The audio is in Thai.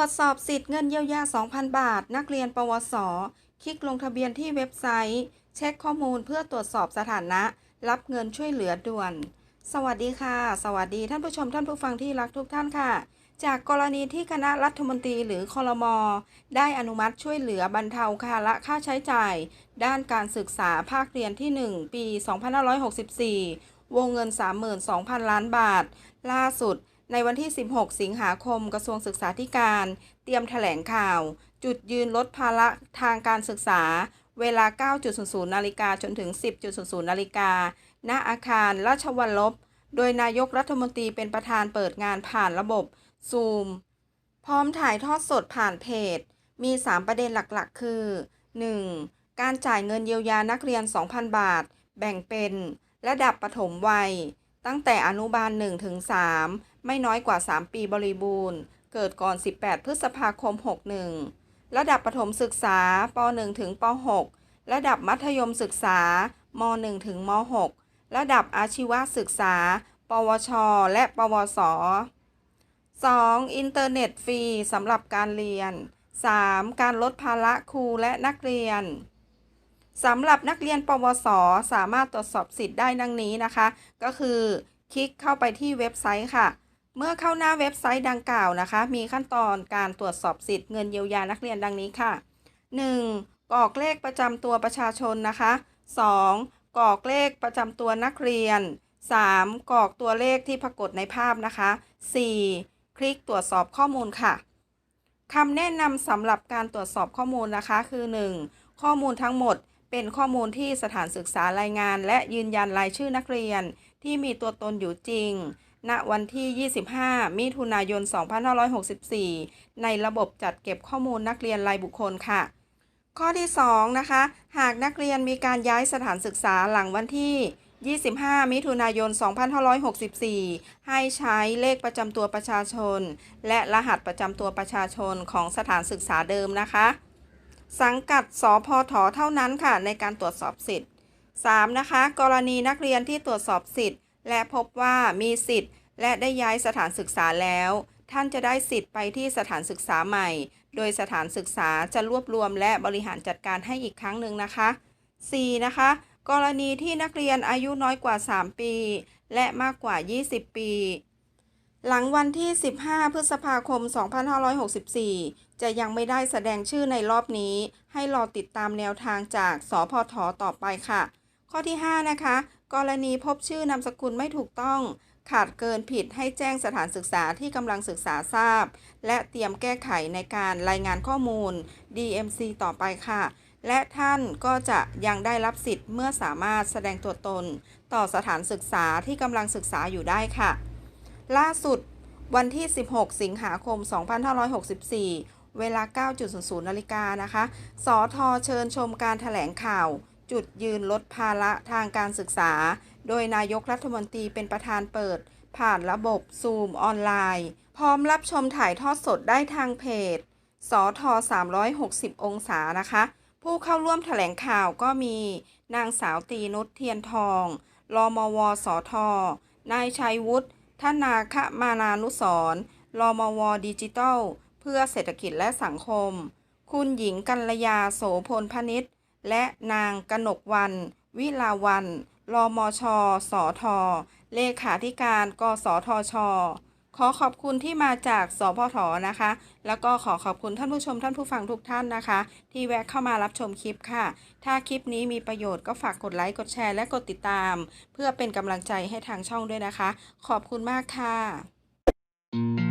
วจสอบสิทธิ์เงินเยียวยา 2,000 บาท นักเรียน ปวส คลิกลงทะเบียนที่เว็บไซต์ เช็คข้อมูลเพื่อตรวจสอบสถานะ รับเงินช่วยเหลือด่วน สวัสดีค่ะ สวัสดีท่านผู้ชมท่านผู้ฟังที่รักทุกท่านค่ะ จากกรณีที่คณะรัฐมนตรีหรือคอรมอได้อนุมัติช่วยเหลือบรรเทาภาระค่าใช้จ่าย ด้านการศึกษาภาคเรียนที่ 1 ปี 2564 วงเงิน 32,000 ล้านบาท ล่าสุด ในวันที่ 16 สิงหาคม กระทรวงศึกษาธิการ เตรียมแถลงข่าว จุดยืนลดภาระทางการศึกษา เวลา 9.00 นาฬิกาจนถึง 10.00 นาฬิกา ณ อาคารราชวัลลบ โดยนายกรัฐมนตรีเป็นประธานเปิดงานผ่านระบบ ซูม พร้อมถ่ายทอดสดผ่านเพจ มี 3 ประเด็นหลักๆ คือ 1. การจ่ายเงินเยียวยานักเรียน 2,000 บาท แบ่งเป็น ระดับปฐมวัย ตั้งแต่อนุบาล1ถึง3 ไม่น้อยกว่า 3 ปีบริบูรณ์ เกิดก่อน 18 พฤษภาคม 61 ระดับประถมศึกษาป .1 ถึงป .6 ระดับมัธยมศึกษาม .1 ถึงม .6 ระดับอาชีวศึกษา ปวช และปวส 2. อินเทอร์เน็ตฟรีสำหรับการเรียน 3. การลดภาระครูและนักเรียนสำหรับนักเรียนปวส สามารถตรวจสอบสิทธิ์ได้ดังนี้นะคะ ก็คือ คลิกเข้าไปที่เว็บไซต์ค่ะ เมื่อเข้าหน้าเว็บไซต์ดังกล่าวนะคะ มีขั้นตอนการตรวจสอบสิทธิ์เงินเยียวยานักเรียนดังนี้ค่ะ 1. กรอกเลขประจำตัวประชาชนนะคะ 2. กรอกเลขประจำตัวนักเรียน 3. กรอกตัวเลขที่ปรากฏในภาพนะคะ 4. คลิกตรวจสอบข้อมูลค่ะคำแนะนำสำหรับการตรวจสอบข้อมูลนะคะคือ 1. ข้อมูลทั้งหมดเป็นข้อมูลที่สถานศึกษารายงาน และยืนยันรายชื่อนักเรียนที่มีตัวตนอยู่จริง ณวันที่ 25 มิถุนายน 2564 ในระบบจัดเก็บข้อมูลนักเรียนรายบุคคลค่ะ ข้อที่ 2 นะคะ หากนักเรียนมีการย้ายสถานศึกษาหลังวันที่ 25 มิถุนายน 2564 ให้ใช้เลขประจำตัวประชาชน และรหัสประจำตัวประชาชนของสถานศึกษาเดิมนะคะ สังกัดสพทเท่านั้นค่ะ ในการตรวจสอบสิทธิ์ 3. นะคะ กรณีนักเรียนที่ตรวจสอบสิทธิ์ และพบว่ามีสิทธิ์ และได้ย้ายสถานศึกษาแล้ว ท่านจะได้สิทธิ์ไปที่สถานศึกษาใหม่ โดยสถานศึกษาจะรวบรวมและบริหารจัดการให้อีกครั้งหนึ่งนะคะ 4. นะคะ กรณีที่นักเรียนอายุน้อยกว่า 3 ปี และมากกว่า 20 ปี หลังวันที่ 15 พฤษภาคม 2564 จะยังไม่ได้แสดงชื่อในรอบนี้ ให้รอติดตามแนวทางจากสพทต่อไปค่ะ ข้อที่ 5 นะคะ กรณีพบชื่อนามสกุลไม่ถูกต้อง ขาดเกินผิดให้แจ้งสถานศึกษาที่กำลังศึกษาทราบ และเตรียมแก้ไขในการรายงานข้อมูล DMC ต่อไปค่ะ และท่านก็จะยังได้รับสิทธิ์เมื่อสามารถแสดงตัวตน ต่อสถานศึกษาที่กำลังศึกษาอยู่ได้ค่ะ ล่าสุดวันที่ 16 สิงหาคม 2564 เวลา 9.00 นาฬิกานะคะ สอทอเชิญชมการถแถลงข่าว จุดยืนลดภาระทางการศึกษา โดยนายกรัฐมนตรีเป็นประธานเปิด ผ่านระบบซูมออนไลน์ พร้อมรับชมถ่ายทอดสดได้ทางเพจสอท360 องศานะคะ ผู้เข้าร่วมแถลงข่าวก็มี นางสาวตีนุชเทียนทองรมวสท นายชัยวุฒิธนาคมานานุสรรมวดิจิทัล เพื่อเศรษฐกิจและสังคม คุณหญิงกัลยาโสพลพนิษฐ์ และนางกนกวัน วิลาวันรมชสอทเลขาธิการ กสทช ขอขอบคุณที่มาจากสพทนะคะ แล้วก็ขอขอบคุณท่านผู้ชมท่านผู้ฟังทุกท่านนะคะ ที่แวะเข้ามารับชมคลิปค่ะ ถ้าคลิปนี้มีประโยชน์ก็ฝากกดไลค์ กดแชร์ และกดติดตาม เพื่อเป็นกำลังใจให้ทางช่องด้วยนะคะ ขอบคุณมากค่ะ